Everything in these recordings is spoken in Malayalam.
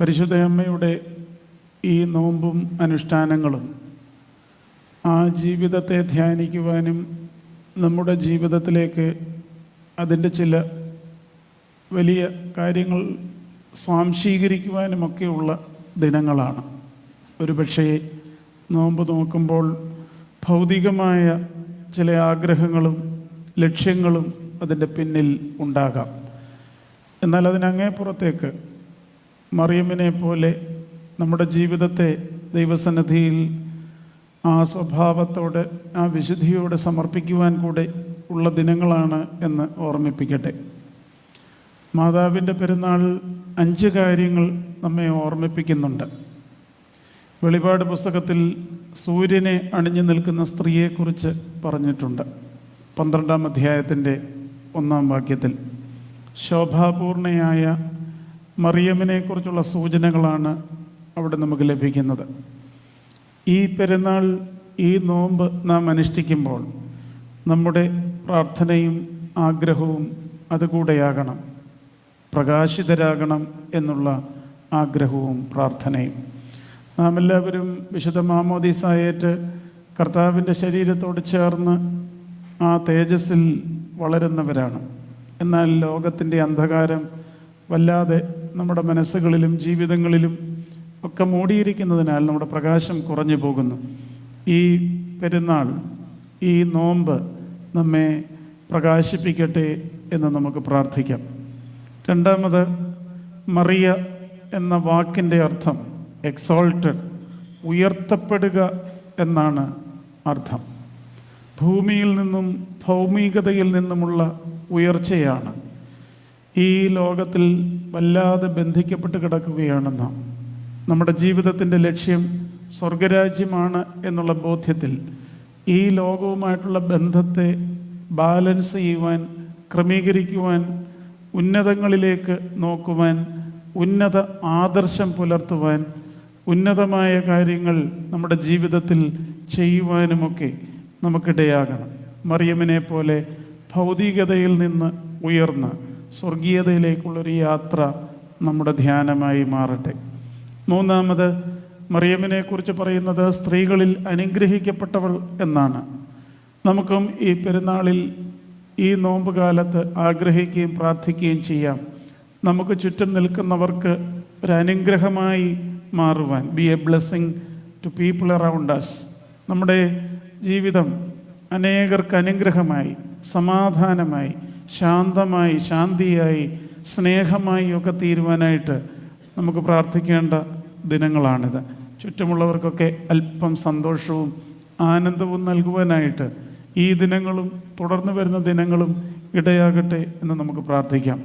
പരിശുദ്ധ അമ്മയുടെ ഈ നോമ്പും അനുഷ്ഠാനങ്ങളും ആ ജീവിതത്തെ ധ്യാനിക്കുവാനും നമ്മുടെ ജീവിതത്തിലേക്ക് അതിന്റെ ചില വലിയ കാര്യങ്ങൾ സ്വാംശീകരിക്കുവാനുമൊക്കെയുള്ള ദിനങ്ങളാണ്. ഒരുപക്ഷേ നോമ്പ് നോക്കുമ്പോൾ ഭൗതികമായ ചില ആഗ്രഹങ്ങളും ലക്ഷ്യങ്ങളും അതിന്റെ പിന്നിൽ ഉണ്ടാകാം. എന്നാൽ അതിനങ്ങേ പുറത്തേക്ക് മറിയമ്മിനെ പോലെ നമ്മുടെ ജീവിതത്തെ ദൈവസന്നിധിയിൽ ആ സ്വഭാവത്തോടെ ആ വിശുദ്ധിയോടെ സമർപ്പിക്കുവാൻ കൂടെ ഉള്ള ദിനങ്ങളാണ് എന്ന് ഓർമ്മിപ്പിക്കട്ടെ. മാതാവിന്റെ പെരുന്നാൾ അഞ്ച് കാര്യങ്ങൾ നമ്മെ ഓർമ്മിപ്പിക്കുന്നുണ്ട്. വെളിപാട് പുസ്തകത്തിൽ സൂര്യനെ അണിഞ്ഞു നിൽക്കുന്ന സ്ത്രീയെക്കുറിച്ച് പറഞ്ഞിട്ടുണ്ട്. പന്ത്രണ്ടാം അധ്യായത്തിന്റെ ഒന്നാം വാക്യത്തിൽ ശോഭാപൂർണയായ മറിയമ്മിനെക്കുറിച്ചുള്ള സൂചനകളാണ് അവിടെ നമുക്ക് ലഭിക്കുന്നത്. ഈ പെരുന്നാൾ ഈ നോമ്പ് നാം അനുഷ്ഠിക്കുമ്പോൾ നമ്മുടെ പ്രാർത്ഥനയും ആഗ്രഹവും അതുകൂടെയാകണം. പ്രകാശിതരാകണം എന്നുള്ള ആഗ്രഹവും പ്രാർത്ഥനയും. നാം എല്ലാവരും വിശുദ്ധ മാമോദീസായേറ്റ് കർത്താവിന്റെ ശരീരത്തോട് ചേർന്ന് ആ തേജസ്സിൽ വളരുന്നവരാണ്. എന്നാൽ ലോകത്തിന്റെ അന്ധകാരം വല്ലാതെ നമ്മുടെ മനസ്സുകളിലും ജീവിതങ്ങളിലും ഒക്കെ മൂടിയിരിക്കുന്നതിനാൽ നമ്മുടെ പ്രകാശം കുറഞ്ഞു പോകുന്നു. ഈ പെരുന്നാൾ ഈ നോമ്പ് നമ്മെ പ്രകാശിപ്പിക്കട്ടെ എന്ന് നമുക്ക് പ്രാർത്ഥിക്കാം. രണ്ടാമത് മറിയ എന്ന വാക്കിന്റെ അർത്ഥം എക്സോൾട്ടഡ് ഉയർത്തപ്പെടുക എന്നാണ് അർത്ഥം. ഭൂമിയിൽ നിന്നും ഭൗമികതയിൽ നിന്നുമുള്ള ഉയർച്ചയാണ്. ഈ ലോകത്തിൽ വല്ലാതെ ബന്ധിക്കപ്പെട്ട് കിടക്കുകയാണ് നാം നമ്മുടെ ജീവിതത്തിന്റെ ലക്ഷ്യം സ്വർഗരാജ്യമാണ് എന്നുള്ള ബോധ്യത്തിൽ ഈ ലോകവുമായിട്ടുള്ള ബന്ധത്തെ ബാലൻസ് ചെയ്യുവാൻ ക്രമീകരിക്കുവാൻ ഉന്നതങ്ങളിലേക്ക് നോക്കുവാൻ ഉന്നത ആദർശം പുലർത്തുവാൻ ഉന്നതമായ കാര്യങ്ങൾ നമ്മുടെ ജീവിതത്തിൽ ചെയ്യുവാനുമൊക്കെ നമുക്കിടയാകണം. മറിയമ്മിനെ പോലെ ഭൗതികതയിൽ നിന്ന് ഉയർന്ന് സ്വർഗീയതയിലേക്കുള്ളൊരു യാത്ര നമ്മുടെ ധ്യാനമായി മാറട്ടെ. മൂന്നാമത് മറിയമ്മിനെ കുറിച്ച് പറയുന്നത് സ്ത്രീകളിൽ അനുഗ്രഹിക്കപ്പെട്ടവൾ എന്നാണ്. നമുക്കും ഈ പെരുന്നാളിൽ ഈ നോമ്പ് കാലത്ത് ആഗ്രഹിക്കുകയും പ്രാർത്ഥിക്കുകയും ചെയ്യാം. നമുക്ക് ചുറ്റും നിൽക്കുന്നവർക്ക് ഒരു അനുഗ്രഹമായി മാറുവാൻ. Be a blessing to people around us നമ്മുടെ ജീവിതം അനേകർക്ക് അനുഗ്രഹമായി സമാധാനമായി ശാന്തമായി ശാന്തിയായി സ്നേഹമായി ഒക്കെ തീരുവാനായിട്ട് നമുക്ക് പ്രാർത്ഥിക്കേണ്ട ദിനങ്ങളാണിത്. ചുറ്റുമുള്ളവർക്കൊക്കെ അല്പം സന്തോഷവും ആനന്ദവും നൽകുവാനായിട്ട് ഈ ദിനങ്ങളും തുടർന്ന് വരുന്ന ദിനങ്ങളും ഇടയാകട്ടെ എന്ന് നമുക്ക് പ്രാർത്ഥിക്കാം.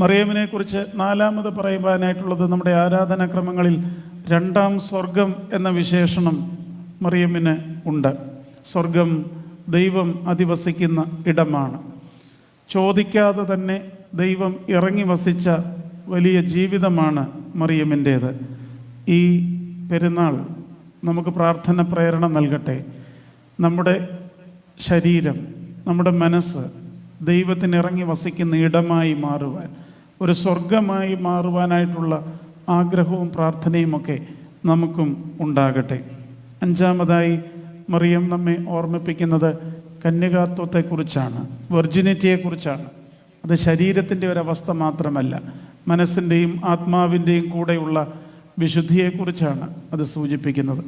മറിയമ്മിനെ കുറിച്ച് നാലാമത് പറയുവാനായിട്ടുള്ളത് നമ്മുടെ ആരാധനാക്രമങ്ങളിൽ രണ്ടാം സ്വർഗം എന്ന വിശേഷണം മറിയമ്മിന് ഉണ്ട്. സ്വർഗം ദൈവം അധിവസിക്കുന്ന ഇടമാണ്. ചോദിക്കാതെ തന്നെ ദൈവം ഇറങ്ങി വസിച്ച വലിയ ജീവിതമാണ് മറിയമ്മിന്റേത്. ഈ പെരുന്നാൾ നമുക്ക് പ്രാർത്ഥന പ്രേരണ നൽകട്ടെ. നമ്മുടെ ശരീരം നമ്മുടെ മനസ്സ് ദൈവത്തിന് ഇറങ്ങി വസിക്കുന്ന ഇടമായി മാറുവാൻ ഒരു സ്വർഗമായി മാറുവാനായിട്ടുള്ള ആഗ്രഹവും പ്രാർത്ഥനയുമൊക്കെ നമുക്കും ഉണ്ടാകട്ടെ. അഞ്ചാമതായി മറിയം നമ്മെ ഓർമ്മിപ്പിക്കുന്നത് കന്യകാത്വത്തെക്കുറിച്ചാണ് വെർജിനിറ്റിയെക്കുറിച്ചാണ്. അത് ശരീരത്തിന്റെ ഒരവസ്ഥ മാത്രമല്ല മനസ്സിന്റെയും ആത്മാവിന്റെയും കൂടെയുള്ള വിശുദ്ധിയെക്കുറിച്ചാണ് അത് സൂചിപ്പിക്കുന്നത്.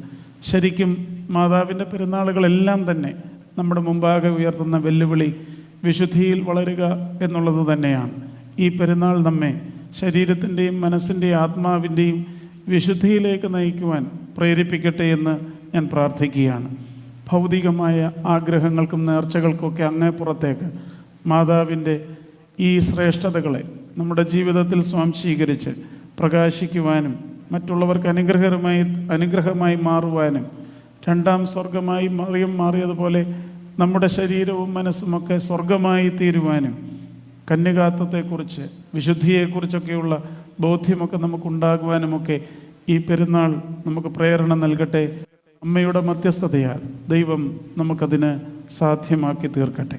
ശരിക്കും മാതാവിന്റെ പെരുന്നാളുകളെല്ലാം തന്നെ നമ്മുടെ മുമ്പാകെ ഉയർത്തുന്ന വെല്ലുവിളി വിശുദ്ധിയിൽ വളരുക എന്നുള്ളത് തന്നെയാണ്. ഈ പെരുന്നാൾ നമ്മെ ശരീരത്തിന്റെയും മനസ്സിന്റെയും ആത്മാവിന്റെയും വിശുദ്ധിയിലേക്ക് നയിക്കുവാൻ പ്രേരിപ്പിക്കട്ടെ എന്ന് ഞാൻ പ്രാർത്ഥിക്കുകയാണ്. ഭൗതികമായ ആഗ്രഹങ്ങൾക്കും നേർച്ചകൾക്കൊക്കെ അങ്ങേ പുറത്തേക്ക് മാതാവിന്റെ ഈ ശ്രേഷ്ഠതകളെ നമ്മുടെ ജീവിതത്തിൽ സ്വാംശീകരിച്ച് പ്രകാശിക്കുവാനും മറ്റുള്ളവർക്ക് അനുഗ്രഹമായി അനുഗ്രഹമായി മാറുവാനും രണ്ടാം സ്വർഗമായി മറിയം മാറിയതുപോലെ നമ്മുടെ ശരീരവും മനസ്സുമൊക്കെ സ്വർഗമായി തീരുവാനും കന്യകാത്വത്തെക്കുറിച്ച് വിശുദ്ധിയെക്കുറിച്ചൊക്കെയുള്ള ബോധ്യമൊക്കെ നമുക്കുണ്ടാകുവാനുമൊക്കെ ഈ പെരുന്നാൾ നമുക്ക് പ്രേരണ നൽകട്ടെ. അമ്മയുടെ മധ്യസ്ഥതയാൽ ദൈവം നമുക്കതിന് സാധ്യമാക്കി തീർക്കട്ടെ.